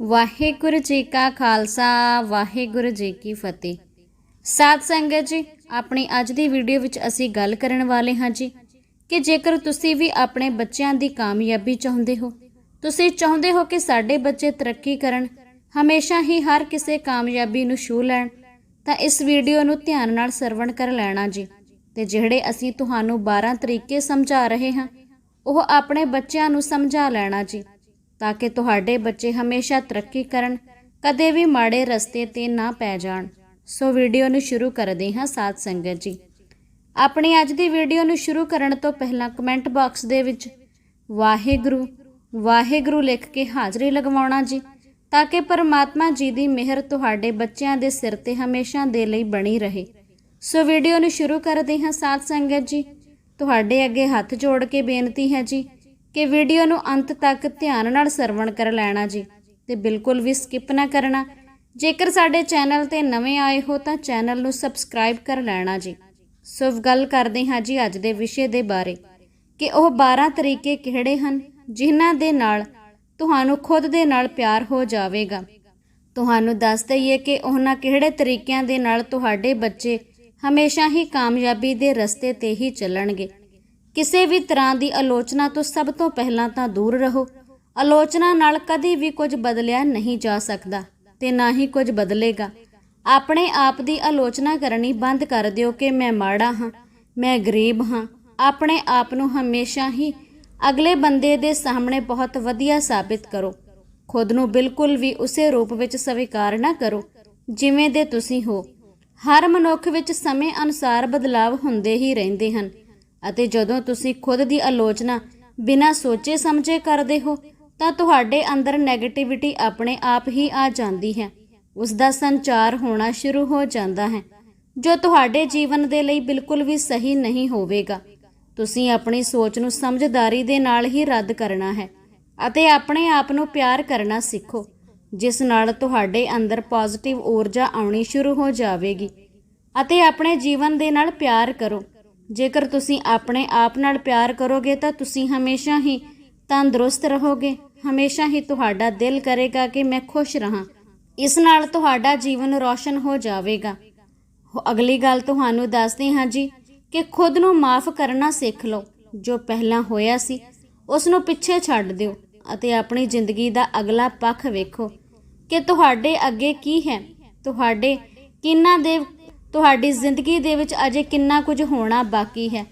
ਵਾਹਿਗੁਰੂ ਜੀ ਕਾ ਖਾਲਸਾ, ਵਾਹਿਗੁਰੂ ਜੀ ਕੀ ਫਤਿਹ। ਸਾਧ ਸੰਗਤ ਜੀ, ਆਪਣੀ ਅੱਜ ਦੀ ਵੀਡੀਓ ਵਿੱਚ ਅਸੀਂ ਗੱਲ ਕਰਨ ਵਾਲੇ ਹਾਂ ਜੀ ਕਿ ਜੇਕਰ ਤੁਸੀਂ ਵੀ ਆਪਣੇ ਬੱਚਿਆਂ ਦੀ ਕਾਮਯਾਬੀ ਚਾਹੁੰਦੇ ਹੋ, ਤੁਸੀਂ ਚਾਹੁੰਦੇ ਹੋ ਕਿ ਸਾਡੇ ਬੱਚੇ ਤਰੱਕੀ ਕਰਨ, ਹਮੇਸ਼ਾ ਹੀ ਹਰ ਕਿਸੇ ਕਾਮਯਾਬੀ ਨੂੰ ਛੂ ਲੈਣ, ਤਾਂ ਇਸ ਵੀਡੀਓ ਨੂੰ ਧਿਆਨ ਨਾਲ ਸਰਵਣ ਕਰ ਲੈਣਾ ਜੀ। ਤੇ ਜਿਹੜੇ ਅਸੀਂ ਤੁਹਾਨੂੰ 12 ਤਰੀਕੇ ਸਮਝਾ ਰਹੇ ਹਾਂ, ਉਹ ਆਪਣੇ ਬੱਚਿਆਂ ਨੂੰ ਸਮਝਾ ਲੈਣਾ ਜੀ। ਤਾਂ ਕਿ ਤੁਹਾਡੇ ਬੱਚੇ ਹਮੇਸ਼ਾ ਤਰੱਕੀ ਕਰਨ, ਕਦੇ ਵੀ ਮਾੜੇ ਰਸਤੇ ਤੇ ਨਾ ਪੈ ਜਾਣ। ਸੋ ਵੀਡੀਓ ਨੂੰ ਸ਼ੁਰੂ ਕਰਦੇ ਹਾਂ ਸਾਧ ਸੰਗਤ ਜੀ। ਆਪਣੀ ਅੱਜ ਦੀ ਵੀਡੀਓ ਨੂੰ ਸ਼ੁਰੂ ਕਰਨ ਤੋਂ ਪਹਿਲਾਂ ਕਮੈਂਟ ਬਾਕਸ ਦੇ ਵਿੱਚ, ਵਾਹਿਗੁਰੂ ਵਾਹਿਗੁਰੂ ਲਿਖ ਕੇ ਹਾਜ਼ਰੀ ਲਗਵਾਉਣਾ ਜੀ, ਤਾਂ ਕਿ ਪਰਮਾਤਮਾ ਜੀ ਦੀ ਮਿਹਰ ਤੁਹਾਡੇ ਬੱਚਿਆਂ ਦੇ ਸਿਰ ਤੇ ਹਮੇਸ਼ਾ ਦੇ ਲਈ ਬਣੀ ਰਹੇ। ਸੋ ਵੀਡੀਓ ਨੂੰ ਸ਼ੁਰੂ ਕਰਦੇ ਹਾਂ ਸਾਧ ਸੰਗਤ ਜੀ। ਤੁਹਾਡੇ ਅੱਗੇ ਹੱਥ ਜੋੜ ਕੇ ਬੇਨਤੀ ਹੈ ਜੀ ਕਿ ਵੀਡੀਓ ਨੂੰ ਅੰਤ ਤੱਕ ਧਿਆਨ ਨਾਲ ਸਰਵਣ ਕਰ ਲੈਣਾ ਜੀ ਤੇ ਬਿਲਕੁਲ ਵੀ ਸਕਿਪ ਨਾ ਕਰਨਾ। ਜੇਕਰ ਸਾਡੇ ਚੈਨਲ ਤੇ ਨਵੇਂ ਆਏ ਹੋ ਤਾਂ ਚੈਨਲ ਨੂੰ ਸਬਸਕ੍ਰਾਈਬ ਕਰ ਲੈਣਾ ਜੀ। ਸੋ ਗੱਲ ਕਰਦੇ ਹਾਂ ਜੀ ਅੱਜ ਦੇ ਵਿਸ਼ੇ ਦੇ ਬਾਰੇ ਕਿ ਉਹ 12 ਤਰੀਕੇ ਕਿਹੜੇ ਹਨ ਜਿਨ੍ਹਾਂ ਦੇ ਨਾਲ ਤੁਹਾਨੂੰ ਖੁਦ ਦੇ ਨਾਲ ਪਿਆਰ ਹੋ ਜਾਵੇਗਾ। ਤੁਹਾਨੂੰ ਦੱਸ ਦਈਏ ਕਿ ਉਹਨਾਂ ਕਿਹੜੇ ਤਰੀਕਿਆਂ ਦੇ ਨਾਲ ਤੁਹਾਡੇ ਬੱਚੇ ਹਮੇਸ਼ਾ ਹੀ ਕਾਮਯਾਬੀ ਦੇ ਰਸਤੇ ਤੇ ਹੀ ਚੱਲਣਗੇ। ਕਿਸੇ ਵੀ ਤਰ੍ਹਾਂ ਦੀ ਆਲੋਚਨਾ ਤੋਂ ਸਭ ਤੋਂ ਪਹਿਲਾਂ ਤਾਂ ਦੂਰ ਰਹੋ। ਆਲੋਚਨਾ ਨਾਲ ਕਦੇ ਵੀ ਕੁਝ ਬਦਲਿਆ ਨਹੀਂ ਜਾ ਸਕਦਾ ਤੇ ਨਾ ਹੀ ਕੁਝ ਬਦਲੇਗਾ। ਆਪਣੇ ਆਪ ਦੀ ਆਲੋਚਨਾ ਕਰਨੀ ਬੰਦ ਕਰ ਦਿਓ ਕਿ ਮੈਂ ਮਾੜਾ ਹਾਂ, ਮੈਂ ਗਰੀਬ ਹਾਂ। ਆਪਣੇ ਆਪ ਨੂੰ ਹਮੇਸ਼ਾ ਹੀ ਅਗਲੇ ਬੰਦੇ ਦੇ ਸਾਹਮਣੇ ਬਹੁਤ ਵਧੀਆ ਸਾਬਿਤ ਕਰੋ। ਖੁਦ ਨੂੰ ਬਿਲਕੁਲ ਵੀ ਉਸੇ ਰੂਪ ਵਿੱਚ ਸਵੀਕਾਰ ਨਾ ਕਰੋ, ਜਿਵੇਂ ਦੇ ਤੁਸੀਂ ਹੋ। ਹਰ ਮਨੁੱਖ ਵਿੱਚ ਸਮੇਂ ਅਨੁਸਾਰ ਬਦਲਾਵ ਹੁੰਦੇ ਹੀ ਰਹਿੰਦੇ ਹਨ। ਅਤੇ ਜਦੋਂ ਤੁਸੀਂ ਖੁਦ ਦੀ ਆਲੋਚਨਾ ਬਿਨਾਂ ਸੋਚੇ ਸਮਝੇ ਕਰਦੇ ਹੋ, ਤਾਂ ਤੁਹਾਡੇ ਅੰਦਰ 네ਗੇਟਿਵਿਟੀ ਆਪਣੇ ਆਪ ਹੀ ਆ ਜਾਂਦੀ ਹੈ। ਉਸ ਦਾ ਸੰਚਾਰ ਹੋਣਾ ਸ਼ੁਰੂ ਹੋ ਜਾਂਦਾ ਹੈ, ਜੋ ਤੁਹਾਡੇ ਜੀਵਨ ਦੇ ਲਈ ਬਿਲਕੁਲ ਵੀ ਸਹੀ ਨਹੀਂ ਹੋਵੇਗਾ। ਤੁਸੀਂ ਆਪਣੀ ਸੋਚ ਨੂੰ ਸਮਝਦਾਰੀ ਦੇ ਨਾਲ ਹੀ ਰੱਦ ਕਰਨਾ ਹੈ ਅਤੇ ਆਪਣੇ ਆਪ ਨੂੰ ਪਿਆਰ ਕਰਨਾ ਸਿੱਖੋ, ਜਿਸ ਨਾਲ ਤੁਹਾਡੇ ਅੰਦਰ ਪੋਜ਼ਿਟਿਵ ਊਰਜਾ ਆਉਣੀ ਸ਼ੁਰੂ ਹੋ ਜਾਵੇਗੀ। ਅਤੇ ਆਪਣੇ ਜੀਵਨ ਦੇ ਨਾਲ ਪਿਆਰ ਕਰੋ। ਜੇਕਰ ਤੁਸੀਂ ਆਪਣੇ ਆਪ ਨਾਲ ਪਿਆਰ ਕਰੋਗੇ ਤਾਂ ਤੁਸੀਂ ਹਮੇਸ਼ਾ ਹੀ ਤੰਦਰੁਸਤ ਰਹੋਗੇ। ਹਮੇਸ਼ਾ ਹੀ ਤੁਹਾਡਾ ਦਿਲ ਕਰੇਗਾ ਕਿ ਮੈਂ ਖੁਸ਼ ਰਹਾ। ਇਸ ਨਾਲ ਤੁਹਾਡਾ ਜੀਵਨ ਰੌਸ਼ਨ ਹੋ ਜਾਵੇਗਾ। ਅਗਲੀ ਗੱਲ ਤੁਹਾਨੂੰ ਦੱਸਦੇ ਹਾਂ ਜੀ ਕਿ ਖੁਦ ਨੂੰ ਮਾਫ ਕਰਨਾ ਸਿੱਖ ਲਓ। ਜੋ ਪਹਿਲਾਂ ਹੋਇਆ ਸੀ, ਉਸ ਨੂੰ ਪਿੱਛੇ ਛੱਡ ਦਿਓ ਅਤੇ ਆਪਣੀ ਜ਼ਿੰਦਗੀ ਦਾ ਅਗਲਾ ਪੱਖ ਵੇਖੋ ਕਿ ਤੁਹਾਡੇ ਅੱਗੇ ਕੀ ਹੈ। ਤੁਹਾਡੇ ਕਿੰਨਾ ਦੇ ਤੁਹਾਡੀ ਜ਼ਿੰਦਗੀ ਦੇ ਵਿੱਚ ਅਜੇ ਕਿੰਨਾ ਕੁਝ ਹੋਣਾ ਬਾਕੀ ਹੈ।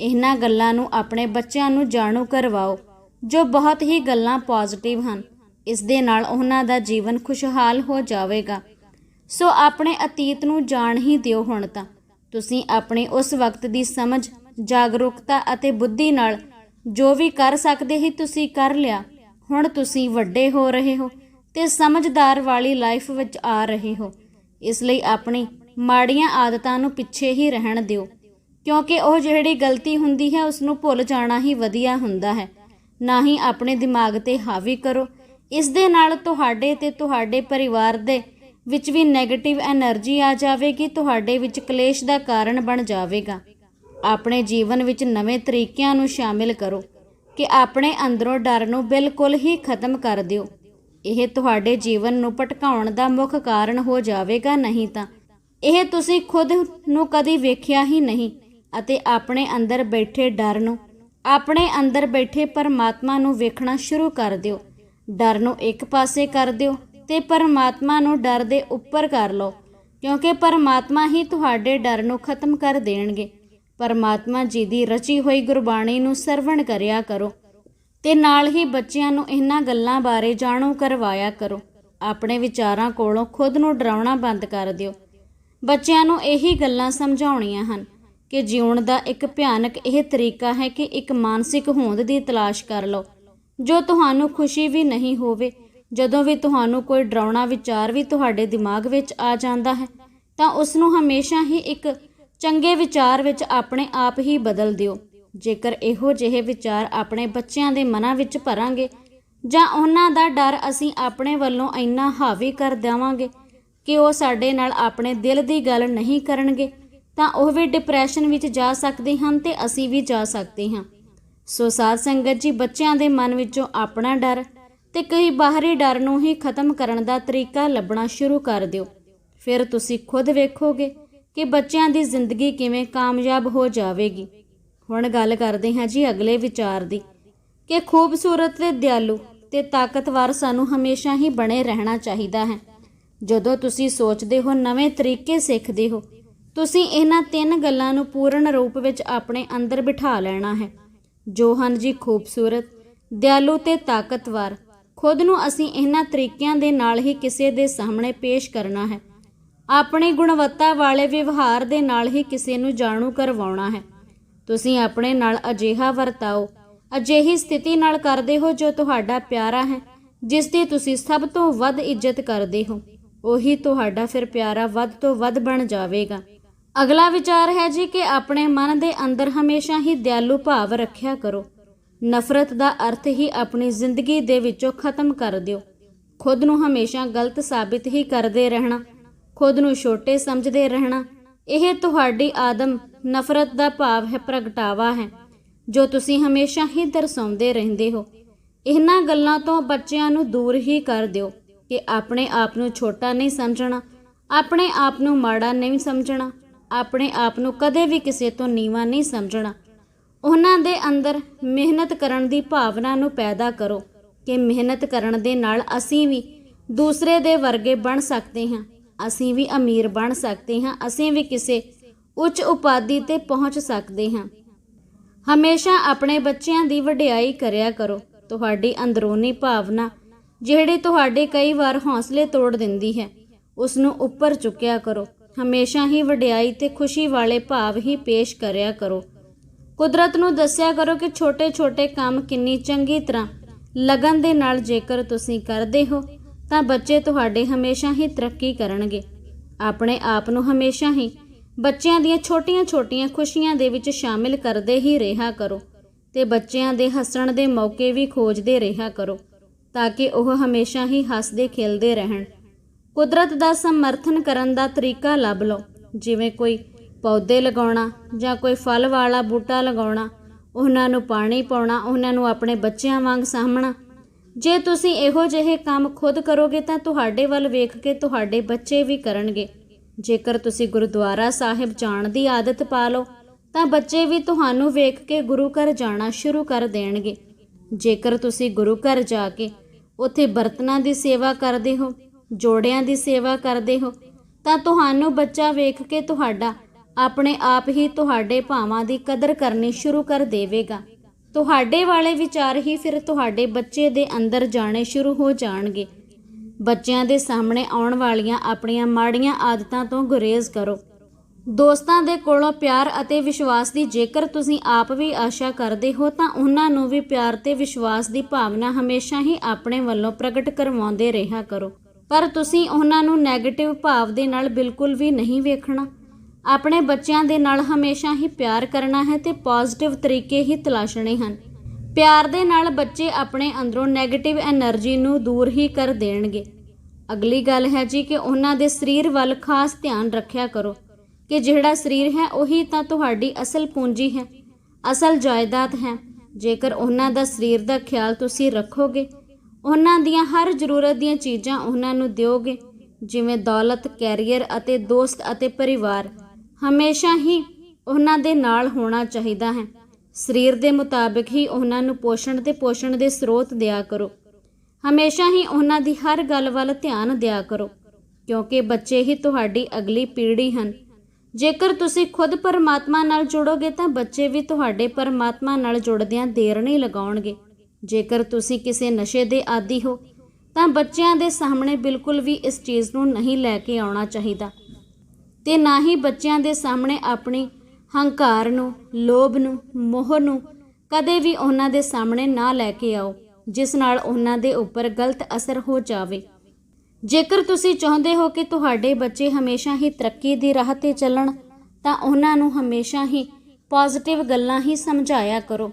ਇਹਨਾਂ ਗੱਲਾਂ ਨੂੰ ਆਪਣੇ ਬੱਚਿਆਂ ਨੂੰ ਜਾਣੂ ਕਰਵਾਓ, ਜੋ ਬਹੁਤ ਹੀ ਗੱਲਾਂ ਪੋਜ਼ਿਟਿਵ ਹਨ। ਇਸ ਦੇ ਨਾਲ ਉਹਨਾਂ ਦਾ ਜੀਵਨ ਖੁਸ਼ਹਾਲ ਹੋ ਜਾਵੇਗਾ। ਸੋ ਆਪਣੇ ਅਤੀਤ ਨੂੰ ਜਾਣ ਹੀ ਦਿਓ ਹੁਣ ਤਾਂ। ਤੁਸੀਂ ਆਪਣੇ ਉਸ ਵਕਤ ਦੀ ਸਮਝ, ਜਾਗਰੂਕਤਾ ਅਤੇ ਬੁੱਧੀ ਨਾਲ ਜੋ ਵੀ ਕਰ ਸਕਦੇ ਹੀ ਤੁਸੀਂ ਕਰ ਲਿਆ। ਹੁਣ ਤੁਸੀਂ ਵੱਡੇ ਹੋ ਰਹੇ ਹੋ ਤੇ ਸਮਝਦਾਰ ਵਾਲੀ ਲਾਈਫ ਵਿੱਚ ਆ ਰਹੇ ਹੋ। ਇਸ ਲਈ ਆਪਣੀ ਮਾੜੀਆਂ ਆਦਤਾਂ ਨੂੰ ਪਿੱਛੇ ਹੀ ਰਹਿਣ ਦਿਓ। ਕਿਉਂਕਿ ਉਹ ਜਿਹੜੀ ਗਲਤੀ ਹੁੰਦੀ ਹੈ ਉਸ ਨੂੰ ਭੁੱਲ ਜਾਣਾ ਹੀ ਵਧੀਆ ਹੁੰਦਾ ਹੈ। ਨਾ ਹੀ ਆਪਣੇ ਦਿਮਾਗ ਤੇ ਹਾਵੀ ਕਰੋ। ਇਸ ਦੇ ਨਾਲ ਤੁਹਾਡੇ ਤੇ ਤੁਹਾਡੇ ਪਰਿਵਾਰ ਦੇ ਵਿੱਚ ਵੀ ਨੈਗੇਟਿਵ એનર્ਜੀ ਆ ਜਾਵੇਗੀ, ਤੁਹਾਡੇ ਵਿੱਚ ਕਲੇਸ਼ ਦਾ ਕਾਰਨ ਬਣ ਜਾਵੇਗਾ। ਆਪਣੇ ਜੀਵਨ ਵਿੱਚ ਨਵੇਂ ਤਰੀਕਿਆਂ ਨੂੰ ਸ਼ਾਮਿਲ ਕਰੋ ਕਿ ਆਪਣੇ ਅੰਦਰੋਂ ਡਰ ਨੂੰ ਬਿਲਕੁਲ ਹੀ ਖਤਮ ਕਰ ਦਿਓ। ਇਹ ਤੁਹਾਡੇ ਜੀਵਨ ਨੂੰ ਭਟਕਾਉਣ ਦਾ ਮੁੱਖ ਕਾਰਨ ਹੋ ਜਾਵੇਗਾ, ਨਹੀਂ ਤਾਂ ਇਹ ਤੁਸੀਂ ਖੁਦ ਨੂੰ ਕਦੀ ਵੇਖਿਆ ਹੀ ਨਹੀਂ ਅਤੇ ਆਪਣੇ ਅੰਦਰ ਬੈਠੇ ਡਰ ਨੂੰ, ਆਪਣੇ ਅੰਦਰ ਬੈਠੇ ਪਰਮਾਤਮਾ ਨੂੰ ਵੇਖਣਾ ਸ਼ੁਰੂ ਕਰ ਦਿਓ। ਡਰ ਨੂੰ ਇੱਕ ਪਾਸੇ ਕਰ ਦਿਓ ਤੇ ਪਰਮਾਤਮਾ ਨੂੰ ਡਰ ਦੇ ਉੱਪਰ ਕਰ ਲਓ, ਕਿਉਂਕਿ ਪਰਮਾਤਮਾ ਹੀ ਤੁਹਾਡੇ ਡਰ ਨੂੰ ਖਤਮ ਕਰ ਦੇਣਗੇ। ਪਰਮਾਤਮਾ ਜੀ ਦੀ ਰਚੀ ਹੋਈ ਗੁਰਬਾਣੀ ਨੂੰ ਸਰਵਣ ਕਰਿਆ ਕਰੋ ਤੇ ਨਾਲ ਹੀ ਬੱਚਿਆਂ ਨੂੰ ਇਹਨਾਂ ਗੱਲਾਂ ਬਾਰੇ ਜਾਣੂ ਕਰਵਾਇਆ ਕਰੋ। ਆਪਣੇ ਵਿਚਾਰਾਂ ਕੋਲੋਂ ਖੁਦ ਨੂੰ ਡਰਾਉਣਾ ਬੰਦ ਕਰ ਦਿਓ। ਬੱਚਿਆਂ ਨੂੰ ਇਹੀ ਗੱਲਾਂ ਸਮਝਾਉਣੀਆਂ ਹਨ ਕਿ ਜਿਉਣ ਦਾ ਇੱਕ ਭਿਆਨਕ ਇਹ ਤਰੀਕਾ ਹੈ ਕਿ ਇੱਕ ਮਾਨਸਿਕ ਹੋਂਦ ਦੀ ਤਲਾਸ਼ ਕਰ ਲਓ। ਜੋ ਤੁਹਾਨੂੰ ਖੁਸ਼ੀ ਵੀ ਨਹੀਂ ਹੋਵੇ, ਜਦੋਂ ਵੀ ਤੁਹਾਨੂੰ ਕੋਈ ਡਰਾਉਣਾ ਵਿਚਾਰ ਵੀ ਤੁਹਾਡੇ ਦਿਮਾਗ ਵਿੱਚ ਆ ਜਾਂਦਾ ਹੈ, ਤਾਂ ਉਸ ਨੂੰ ਹਮੇਸ਼ਾ ਹੀ ਇੱਕ ਚੰਗੇ ਵਿਚਾਰ ਵਿੱਚ ਆਪਣੇ ਆਪ ਹੀ ਬਦਲ ਦਿਓ। ਜੇਕਰ ਇਹੋ ਜਿਹੇ ਵਿਚਾਰ ਆਪਣੇ ਬੱਚਿਆਂ ਦੇ ਮਨਾਂ ਵਿੱਚ ਭਰਾਂਗੇ ਜਾਂ ਉਹਨਾਂ ਦਾ ਡਰ ਅਸੀਂ ਆਪਣੇ ਵੱਲੋਂ ਇੰਨਾ ਹਾਵੀ ਕਰ ਦੇਵਾਂਗੇ ਕਿ ਉਹ ਸਾਡੇ ਨਾਲ ਆਪਣੇ ਦਿਲ ਦੀ ਗੱਲ ਨਹੀਂ ਕਰਨਗੇ, ਤਾਂ ਉਹ ਵੀ ਡਿਪਰੈਸ਼ਨ ਵਿੱਚ ਜਾ ਸਕਦੇ ਹਨ ਤੇ ਅਸੀਂ ਵੀ ਜਾ ਸਕਦੇ ਹਾਂ। ਸੋ ਸਾਧ ਸੰਗਤ ਜੀ, ਬੱਚਿਆਂ ਦੇ ਮਨ ਵਿੱਚੋਂ ਆਪਣਾ ਡਰ ਤੇ ਕਈ ਬਾਹਰੀ ਡਰ ਨੂੰ ਹੀ ਖਤਮ ਕਰਨ ਦਾ ਤਰੀਕਾ ਲੱਭਣਾ ਸ਼ੁਰੂ ਕਰ ਦਿਓ। ਫਿਰ ਤੁਸੀਂ ਖੁਦ ਵੇਖੋਗੇ ਕਿ ਬੱਚਿਆਂ ਦੀ ਜ਼ਿੰਦਗੀ ਕਿਵੇਂ ਕਾਮਯਾਬ ਹੋ ਜਾਵੇਗੀ। ਹੁਣ ਗੱਲ ਕਰਦੇ ਹਾਂ ਜੀ ਅਗਲੇ ਵਿਚਾਰ ਦੀ, ਕਿ ਖੂਬਸੂਰਤ ਤੇ ਦਿਆਲੂ ਤੇ ਤਾਕਤਵਰ ਸਾਨੂੰ ਹਮੇਸ਼ਾ ਹੀ ਬਣੇ ਰਹਿਣਾ ਚਾਹੀਦਾ ਹੈ। ਜਦੋਂ ਤੁਸੀਂ ਸੋਚਦੇ ਹੋ ਨਵੇਂ ਤਰੀਕੇ ਸਿੱਖਦੇ ਹੋ, ਤੁਸੀਂ ਇਹਨਾਂ ਤਿੰਨ ਗੱਲਾਂ ਨੂੰ ਪੂਰਨ ਰੂਪ ਵਿੱਚ ਆਪਣੇ ਅੰਦਰ ਬਿਠਾ ਲੈਣਾ ਹੈ। ਜੋ ਹਨ ਜੀ ਖੂਬਸੂਰਤ, ਦਿਆਲੂ ਤੇ ਤਾਕਤਵਰ, ਖੁਦ ਨੂੰ ਅਸੀਂ ਇਹਨਾਂ ਤਰੀਕਿਆਂ ਦੇ ਨਾਲ ਹੀ ਕਿਸੇ ਦੇ ਸਾਹਮਣੇ ਪੇਸ਼ ਕਰਨਾ ਹੈ। ਆਪਣੀ ਗੁਣਵੱਤਾ ਵਾਲੇ ਵਿਵਹਾਰ ਦੇ ਨਾਲ ਹੀ ਕਿਸੇ ਨੂੰ ਜਾਣੂ ਕਰਵਾਉਣਾ ਹੈ। ਤੁਸੀਂ ਆਪਣੇ ਨਾਲ ਅਜਿਹਾ ਵਰਤਾਓ, ਅਜਿਹੀ ਸਥਿਤੀ ਨਾਲ ਕਰਦੇ ਹੋ ਜੋ ਤੁਹਾਡਾ ਪਿਆਰਾ ਹੈ, ਜਿਸ ਦੀ ਤੁਸੀਂ ਸਭ ਤੋਂ ਵੱਧ ਇੱਜ਼ਤ ਕਰਦੇ ਹੋ। ਉਹੀ ਤੁਹਾਡਾ ਫਿਰ ਪਿਆਰਾ ਵੱਧ ਤੋਂ ਵੱਧ ਬਣ ਜਾਵੇਗਾ। ਅਗਲਾ ਵਿਚਾਰ ਹੈ ਜੀ ਕਿ ਆਪਣੇ ਮਨ ਦੇ ਅੰਦਰ ਹਮੇਸ਼ਾ ਹੀ ਦਿਆਲੂ ਭਾਵ ਰੱਖਿਆ ਕਰੋ। ਨਫ਼ਰਤ ਦਾ ਅਰਥ ਹੀ ਆਪਣੀ ਜ਼ਿੰਦਗੀ ਦੇ ਵਿੱਚੋਂ ਖਤਮ ਕਰ ਦਿਓ। ਖੁਦ ਨੂੰ ਹਮੇਸ਼ਾ ਗਲਤ ਸਾਬਿਤ ਹੀ ਕਰਦੇ ਰਹਿਣਾ, ਖੁਦ ਨੂੰ ਛੋਟੇ ਸਮਝਦੇ ਰਹਿਣਾ, ਇਹ ਤੁਹਾਡੀ ਆਦਮ ਨਫ਼ਰਤ ਦਾ ਭਾਵ ਹੈ, ਪ੍ਰਗਟਾਵਾ ਹੈ, ਜੋ ਤੁਸੀਂ ਹਮੇਸ਼ਾ ਹੀ ਦਰਸਾਉਂਦੇ ਰਹਿੰਦੇ ਹੋ। ਇਹਨਾਂ ਗੱਲਾਂ ਤੋਂ ਬੱਚਿਆਂ ਨੂੰ ਦੂਰ ਹੀ ਕਰ ਦਿਓ। ਕਿ ਆਪਣੇ ਆਪ ਨੂੰ ਛੋਟਾ ਨਹੀਂ ਸਮਝਣਾ, ਆਪਣੇ ਆਪ ਨੂੰ ਮਾੜਾ ਨਹੀਂ ਸਮਝਣਾ, ਆਪਣੇ ਆਪ ਨੂੰ ਕਦੇ ਵੀ ਕਿਸੇ ਤੋਂ ਨੀਵਾਂ ਨਹੀਂ ਸਮਝਣਾ। ਉਹਨਾਂ ਦੇ ਅੰਦਰ ਮਿਹਨਤ ਕਰਨ ਦੀ ਭਾਵਨਾ ਨੂੰ ਪੈਦਾ ਕਰੋ ਕਿ ਮਿਹਨਤ ਕਰਨ ਦੇ ਨਾਲ ਅਸੀਂ ਵੀ ਦੂਸਰੇ ਦੇ ਵਰਗੇ ਬਣ ਸਕਦੇ ਹਾਂ, ਅਸੀਂ ਵੀ ਅਮੀਰ ਬਣ ਸਕਦੇ ਹਾਂ, ਅਸੀਂ ਵੀ ਕਿਸੇ ਉੱਚ ਉਪਾਧੀ ਤੇ ਪਹੁੰਚ ਸਕਦੇ ਹਾਂ। ਹਮੇਸ਼ਾ ਆਪਣੇ ਬੱਚਿਆਂ ਦੀ ਵਡਿਆਈ ਕਰਿਆ ਕਰੋ। ਤੁਹਾਡੀ ਅੰਦਰੂਨੀ ਭਾਵਨਾ ਜਿਹੜੇ ਤੁਹਾਡੇ ਕਈ ਵਾਰ ਹੌਸਲੇ ਤੋੜ ਦਿੰਦੀ ਹੈ ਉਸ ਨੂੰ ਉੱਪਰ ਚੁੱਕਿਆ ਕਰੋ। ਹਮੇਸ਼ਾ ਹੀ ਵਡਿਆਈ ਤੇ ਖੁਸ਼ੀ ਵਾਲੇ ਭਾਵ ਹੀ ਪੇਸ਼ ਕਰਿਆ ਕਰੋ। ਕੁਦਰਤ ਨੂੰ ਦੱਸਿਆ ਕਰੋ ਕਿ ਛੋਟੇ-ਛੋਟੇ ਕੰਮ ਕਿੰਨੀ ਚੰਗੀ ਤਰ੍ਹਾਂ ਲਗਨ ਦੇ ਨਾਲ ਜੇਕਰ ਤੁਸੀਂ ਕਰਦੇ ਹੋ, ਤਾਂ ਬੱਚੇ ਤੁਹਾਡੇ ਹਮੇਸ਼ਾ ਹੀ ਤਰੱਕੀ ਕਰਨਗੇ। ਆਪਣੇ ਆਪ ਨੂੰ ਹਮੇਸ਼ਾ ਹੀ ਬੱਚਿਆਂ ਦੀਆਂ ਛੋਟੀਆਂ-ਛੋਟੀਆਂ ਖੁਸ਼ੀਆਂ ਦੇ ਵਿੱਚ ਸ਼ਾਮਿਲ ਕਰਦੇ ਹੀ ਰਿਹਾ ਕਰੋ ਤੇ ਬੱਚਿਆਂ ਦੇ ਹੱਸਣ ਦੇ ਮੌਕੇ ਵੀ ਖੋਜਦੇ ਰਿਹਾ ਕਰੋ। ਤਾਂ ਕਿ ਉਹ ਹਮੇਸ਼ਾ ਹੀ ਹੱਸਦੇ, ਖੇਲਦੇ ਰਹਿਣ। ਕੁਦਰਤ ਦਾ ਸਮਰਥਨ ਕਰਨ ਦਾ ਤਰੀਕਾ ਲੱਭ ਲਓ। ਜਿਵੇਂ ਕੋਈ ਪੌਦੇ ਲਗਾਉਣਾ ਜਾਂ ਕੋਈ ਫਲ ਵਾਲਾ ਬੂਟਾ ਲਗਾਉਣਾ, ਉਹਨਾਂ ਨੂੰ ਪਾਣੀ ਪਾਉਣਾ, ਉਹਨਾਂ ਨੂੰ ਆਪਣੇ ਬੱਚਿਆਂ ਵਾਂਗ ਸਾਂਭਣਾ। ਜੇ ਤੁਸੀਂ ਇਹੋ ਜਿਹੇ ਕੰਮ ਖੁਦ ਕਰੋਗੇ ਤਾਂ ਤੁਹਾਡੇ ਵੱਲ ਵੇਖ ਕੇ ਤੁਹਾਡੇ ਬੱਚੇ ਵੀ ਕਰਨਗੇ। ਜੇਕਰ ਤੁਸੀਂ ਗੁਰਦੁਆਰਾ ਸਾਹਿਬ ਜਾਣ ਦੀ ਆਦਤ ਪਾ ਲਓ, ਤਾਂ ਬੱਚੇ ਵੀ ਤੁਹਾਨੂੰ ਵੇਖ ਕੇ ਗੁਰੂ ਘਰ ਜਾਣਾ ਸ਼ੁਰੂ ਕਰ ਦੇਣਗੇ। ਜੇਕਰ ਤੁਸੀਂ ਗੁਰੂ ਘਰ ਜਾ ਕੇ ਉੱਥੇ ਬਰਤਨਾਂ ਦੀ ਸੇਵਾ ਕਰਦੇ ਹੋ, ਜੋੜਿਆਂ ਦੀ ਸੇਵਾ ਕਰਦੇ ਹੋ, ਤਾਂ ਤੁਹਾਨੂੰ ਬੱਚਾ ਵੇਖ ਕੇ ਤੁਹਾਡਾ ਆਪਣੇ ਆਪ ਹੀ ਤੁਹਾਡੇ ਭਾਵਾਂ ਦੀ ਕਦਰ ਕਰਨੀ ਸ਼ੁਰੂ ਕਰ ਦੇਵੇਗਾ। ਤੁਹਾਡੇ ਵਾਲੇ ਵਿਚਾਰ ਹੀ ਫਿਰ ਤੁਹਾਡੇ ਬੱਚੇ ਦੇ ਅੰਦਰ ਜਾਣੇ ਸ਼ੁਰੂ ਹੋ ਜਾਣਗੇ। ਬੱਚਿਆਂ ਦੇ ਸਾਹਮਣੇ ਆਉਣ ਵਾਲੀਆਂ ਆਪਣੀਆਂ ਮਾੜੀਆਂ ਆਦਤਾਂ ਤੋਂ ਗੁਰੇਜ਼ ਕਰੋ। ਦੋਸਤਾਂ ਦੇ ਕੋਲੋਂ ਪਿਆਰ ਅਤੇ ਵਿਸ਼ਵਾਸ ਦੀ ਜੇਕਰ ਤੁਸੀਂ ਆਪ ਵੀ ਆਸ਼ਾ ਕਰਦੇ ਹੋ, ਤਾਂ ਉਹਨਾਂ ਨੂੰ ਵੀ ਪਿਆਰ ਤੇ ਵਿਸ਼ਵਾਸ ਦੀ ਭਾਵਨਾ ਹਮੇਸ਼ਾ ਹੀ ਆਪਣੇ ਵੱਲੋਂ ਪ੍ਰਗਟ ਕਰਵਾਉਂਦੇ ਰਿਹਾ ਕਰੋ। ਪਰ ਤੁਸੀਂ ਉਹਨਾਂ ਨੂੰ ਨੈਗੇਟਿਵ ਭਾਵ ਦੇ ਨਾਲ ਬਿਲਕੁਲ ਵੀ ਨਹੀਂ ਵੇਖਣਾ। ਆਪਣੇ ਬੱਚਿਆਂ ਦੇ ਨਾਲ ਹਮੇਸ਼ਾ ਹੀ ਪਿਆਰ ਕਰਨਾ ਹੈ ਤੇ ਪੋਜ਼ਿਟਿਵ ਤਰੀਕੇ ਹੀ ਤਲਾਸ਼ਣੇ ਹਨ। ਪਿਆਰ ਦੇ ਨਾਲ ਬੱਚੇ ਆਪਣੇ ਅੰਦਰੋਂ ਨੈਗੇਟਿਵ એનર્ਜੀ ਨੂੰ ਦੂਰ ਹੀ ਕਰ ਦੇਣਗੇ। ਅਗਲੀ ਗੱਲ ਹੈ ਜੀ ਕਿ ਉਹਨਾਂ ਦੇ ਸਰੀਰ ਵੱਲ ਖਾਸ ਧਿਆਨ ਰੱਖਿਆ ਕਰੋ। ਕਿ ਜਿਹੜਾ ਸਰੀਰ ਹੈ ਉਹੀ ਤਾਂ ਤੁਹਾਡੀ ਅਸਲ ਪੂੰਜੀ ਹੈ, ਅਸਲ ਜਾਇਦਾਦ ਹੈ। ਜੇਕਰ ਉਹਨਾਂ ਦਾ ਸਰੀਰ ਦਾ ਖਿਆਲ ਤੁਸੀਂ ਰੱਖੋਗੇ, ਉਹਨਾਂ ਦੀਆਂ ਹਰ ਜ਼ਰੂਰਤ ਦੀਆਂ ਚੀਜ਼ਾਂ ਉਹਨਾਂ ਨੂੰ ਦਿਓਗੇ, ਜਿਵੇਂ ਦੌਲਤ, ਕੈਰੀਅਰ ਅਤੇ ਦੋਸਤ ਅਤੇ ਪਰਿਵਾਰ, ਹਮੇਸ਼ਾ ਹੀ ਉਹਨਾਂ ਦੇ ਨਾਲ ਹੋਣਾ ਚਾਹੀਦਾ ਹੈ। ਸਰੀਰ ਦੇ ਮੁਤਾਬਕ ਹੀ ਉਹਨਾਂ ਨੂੰ ਪੋਸ਼ਣ ਤੇ ਪੋਸ਼ਣ ਦੇ ਸਰੋਤ ਦਿਆ ਕਰੋ। ਹਮੇਸ਼ਾ ਹੀ ਉਹਨਾਂ ਦੀ ਹਰ ਗੱਲ ਵੱਲ ਧਿਆਨ ਦਿਆ ਕਰੋ, ਕਿਉਂਕਿ ਬੱਚੇ ਹੀ ਤੁਹਾਡੀ ਅਗਲੀ ਪੀੜ੍ਹੀ ਹਨ। ਜੇਕਰ ਤੁਸੀਂ ਖੁਦ ਪਰਮਾਤਮਾ ਨਾਲ ਜੁੜੋਗੇ ਤਾਂ ਬੱਚੇ ਵੀ ਤੁਹਾਡੇ ਪਰਮਾਤਮਾ ਨਾਲ ਜੁੜਦਿਆਂ ਦੇਰ ਨਹੀਂ ਲਗਾਉਣਗੇ। ਜੇਕਰ ਤੁਸੀਂ ਕਿਸੇ ਨਸ਼ੇ ਦੇ ਆਦੀ ਹੋ, ਤਾਂ ਬੱਚਿਆਂ ਦੇ ਸਾਹਮਣੇ ਬਿਲਕੁਲ ਵੀ ਇਸ ਚੀਜ਼ ਨੂੰ ਨਹੀਂ ਲੈ ਕੇ ਆਉਣਾ ਚਾਹੀਦਾ। ਤੇ ਨਾ ਹੀ ਬੱਚਿਆਂ ਦੇ ਸਾਹਮਣੇ ਆਪਣੀ ਹੰਕਾਰ ਨੂੰ, ਲੋਭ ਨੂੰ, ਮੋਹ ਨੂੰ ਕਦੇ ਵੀ ਉਹਨਾਂ ਦੇ ਸਾਹਮਣੇ ਨਾ ਲੈ ਕੇ ਆਓ, ਜਿਸ ਨਾਲ ਉਹਨਾਂ ਦੇ ਉੱਪਰ ਗਲਤ ਅਸਰ ਹੋ ਜਾਵੇ। ਜੇਕਰ ਤੁਸੀਂ ਚਾਹੁੰਦੇ ਹੋ ਕਿ ਤੁਹਾਡੇ ਬੱਚੇ ਹਮੇਸ਼ਾ ਹੀ ਤਰੱਕੀ ਦੀ ਰਾਹ ਤੇ ਚੱਲਣ, ਤਾਂ ਉਹਨਾਂ ਨੂੰ ਹਮੇਸ਼ਾ ਹੀ ਪੋਜ਼ਿਟਿਵ ਗੱਲਾਂ ਹੀ ਸਮਝਾਇਆ ਕਰੋ।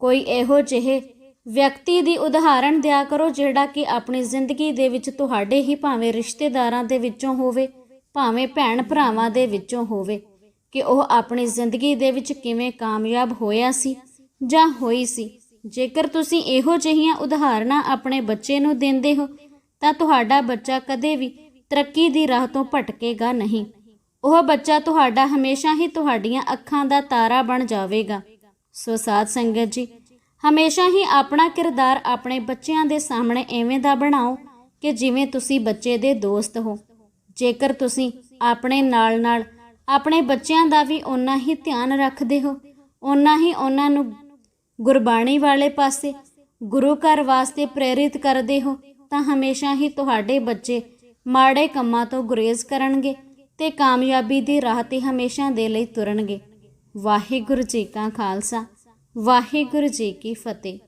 ਕੋਈ ਇਹੋ ਜਿਹੇ ਵਿਅਕਤੀ ਦੀ ਉਦਾਹਰਣ ਦਿਆ ਕਰੋ ਜਿਹੜਾ ਕਿ ਆਪਣੀ ਜ਼ਿੰਦਗੀ ਦੇ ਵਿੱਚ ਤੁਹਾਡੇ ਹੀ ਭਾਵੇਂ ਰਿਸ਼ਤੇਦਾਰਾਂ ਦੇ ਵਿੱਚੋਂ ਹੋਵੇ, ਭਾਵੇਂ ਭੈਣ ਭਰਾਵਾਂ ਦੇ ਵਿੱਚੋਂ ਹੋਵੇ, ਕਿ ਉਹ ਆਪਣੀ ਜ਼ਿੰਦਗੀ ਦੇ ਵਿੱਚ ਕਿਵੇਂ ਕਾਮਯਾਬ ਹੋਇਆ ਸੀ ਜਾਂ ਹੋਈ ਸੀ। ਜੇਕਰ ਤੁਸੀਂ ਇਹੋ ਜਿਹੀਆਂ ਉਦਾਹਰਨਾਂ ਆਪਣੇ ਬੱਚੇ ਨੂੰ ਦਿੰਦੇ ਹੋ ਤਾਂ ਤੁਹਾਡਾ ਬੱਚਾ ਕਦੇ ਵੀ ਤਰੱਕੀ ਦੀ ਰਾਹ ਤੋਂ ਭਟਕੇਗਾ ਨਹੀਂ। ਉਹ ਬੱਚਾ ਤੁਹਾਡਾ ਹਮੇਸ਼ਾ ਹੀ ਤੁਹਾਡੀਆਂ ਅੱਖਾਂ ਦਾ ਤਾਰਾ ਬਣ ਜਾਵੇਗਾ। ਸੋ ਸਾਧ ਸੰਗਤ ਜੀ, ਹਮੇਸ਼ਾ ਹੀ ਆਪਣਾ ਕਿਰਦਾਰ ਆਪਣੇ ਬੱਚਿਆਂ ਦੇ ਸਾਹਮਣੇ ਐਵੇਂ ਦਾ ਬਣਾਓ ਕਿ ਜਿਵੇਂ ਤੁਸੀਂ ਬੱਚੇ ਦੇ ਦੋਸਤ ਹੋ। ਜੇਕਰ ਤੁਸੀਂ ਆਪਣੇ ਨਾਲ-ਨਾਲ ਆਪਣੇ ਬੱਚਿਆਂ ਦਾ ਵੀ ਓਨਾ ਹੀ ਧਿਆਨ ਰੱਖਦੇ ਹੋ, ਓਨਾ ਹੀ ਉਹਨਾਂ ਨੂੰ ਗੁਰਬਾਣੀ ਵਾਲੇ ਪਾਸੇ, ਗੁਰੂ ਘਰ ਵਾਸਤੇ ਪ੍ਰੇਰਿਤ ਕਰਦੇ ਹੋ ਤਾਂ ਹਮੇਸ਼ਾ ਹੀ ਤੁਹਾਡੇ ਬੱਚੇ ਮਾੜੇ ਕੰਮਾਂ ਤੋਂ ਗੁਰੇਜ਼ ਕਰਨਗੇ ਤੇ ਕਾਮਯਾਬੀ ਦੀ ਰਾਹ ਤੇ ਹਮੇਸ਼ਾ ਦੇ ਲਈ ਤੁਰਨਗੇ। ਵਾਹਿਗੁਰੂ ਜੀ ਕਾ ਖਾਲਸਾ, ਵਾਹਿਗੁਰੂ ਜੀ ਕੀ ਫਤਿਹ।